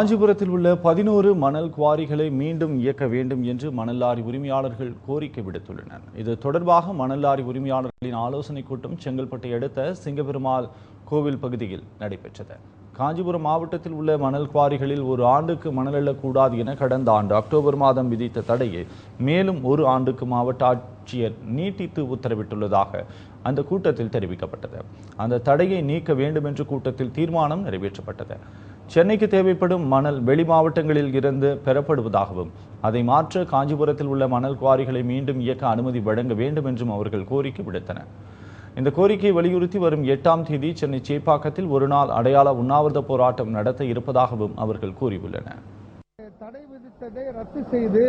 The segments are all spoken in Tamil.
காஞ்சிபுரத்தில் உள்ள பதினோரு மணல் குவாரிகளை மீண்டும் இயக்க வேண்டும் என்று மணல் லாரி உரிமையாளர்கள் கோரிக்கை விடுத்துள்ளனர். இது தொடர்பாக மணல் லாரி உரிமையாளர்களின் ஆலோசனைக் கூட்டம் செங்கல்பட்டை அடுத்த சிங்கபெருமாள் கோவில் பகுதியில் நடைபெற்றது. காஞ்சிபுரம் மாவட்டத்தில் உள்ள மணல் குவாரிகளில் ஒரு ஆண்டுக்கு மணல் எழக்கூடாது என கடந்த ஆண்டு அக்டோபர் மாதம் விதித்த தடையை மேலும் ஒரு ஆண்டுக்கு மாவட்ட ஆட்சியர் நீட்டித்து உத்தரவிட்டுள்ளதாக அந்த கூட்டத்தில் தெரிவிக்கப்பட்டது. அந்த தடையை நீக்க வேண்டும் என்று கூட்டத்தில் தீர்மானம் நிறைவேற்றப்பட்டது. சென்னைக்கு தேவைப்படும் மணல் வெளி மாவட்டங்களில் இருந்து பெறப்படுவதாகவும் அதை மாற்ற காஞ்சிபுரத்தில் உள்ள மணல் குவாரிகளை மீண்டும் இயக்க அனுமதி வழங்க வேண்டும் என்றும் அவர்கள் கோரிக்கை விடுத்தனர். இந்த கோரிக்கையை வலியுறுத்தி வரும் எட்டாம் தேதி சென்னை சேப்பாக்கத்தில் ஒரு நாள் அடையாள உண்ணாவிரத போராட்டம் நடத்த இருப்பதாகவும் அவர்கள் கூறியுள்ளனர். தடை விதித்ததை ரத்து செய்து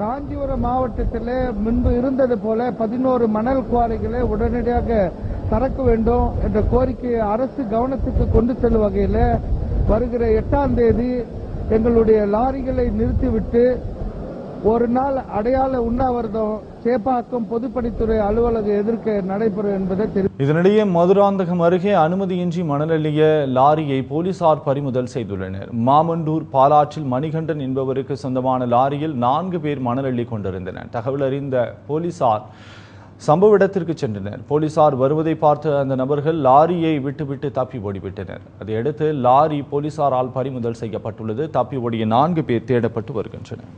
காஞ்சிபுரம் மாவட்டத்தில் முன்பு இருந்தது போல பதினோரு மணல் குவாரிகளை உடனடியாக திறக்க வேண்டும் என்ற கோரிக்கையை அரசு கவனத்துக்கு கொண்டு செல்லும் வகையில் வருகிற எட்டாம் தேதி எங்களுடைய லாரிகளை நிறுத்திவிட்டு ஒரு நாள் அடையாள உண்ணாவிரதம் சேப்பாக்கம் பொதுப்பணித்துறை அலுவலக எதிர்க்க நடைபெறும் என்பதை தெரிவித்துள்ளேன். இதனிடையே மதுராந்தகம் அருகே அனுமதியின்றி மணலள்ளிய லாரியை போலீசார் பறிமுதல் செய்துள்ளனர் மாமண்டூர் பாலாற்றில் மணிகண்டன் என்பவருக்கு சொந்தமான லாரியில் நான்கு பேர் மணலள்ளி கொண்டிருந்தனர் தகவல் அறிந்த போலீசார் சம்பவ இடத்திற்கு சென்றனர். போலீசார் வருவதை பார்த்த அந்த நபர்கள் லாரியை விட்டுவிட்டு தப்பி ஓடிவிட்டனர். அதையடுத்து லாரி போலீசாரால் பறிமுதல் செய்யப்பட்டுள்ளது. தப்பி ஓடிய நான்கு பேர் தேடப்பட்டு வருகின்றனர்.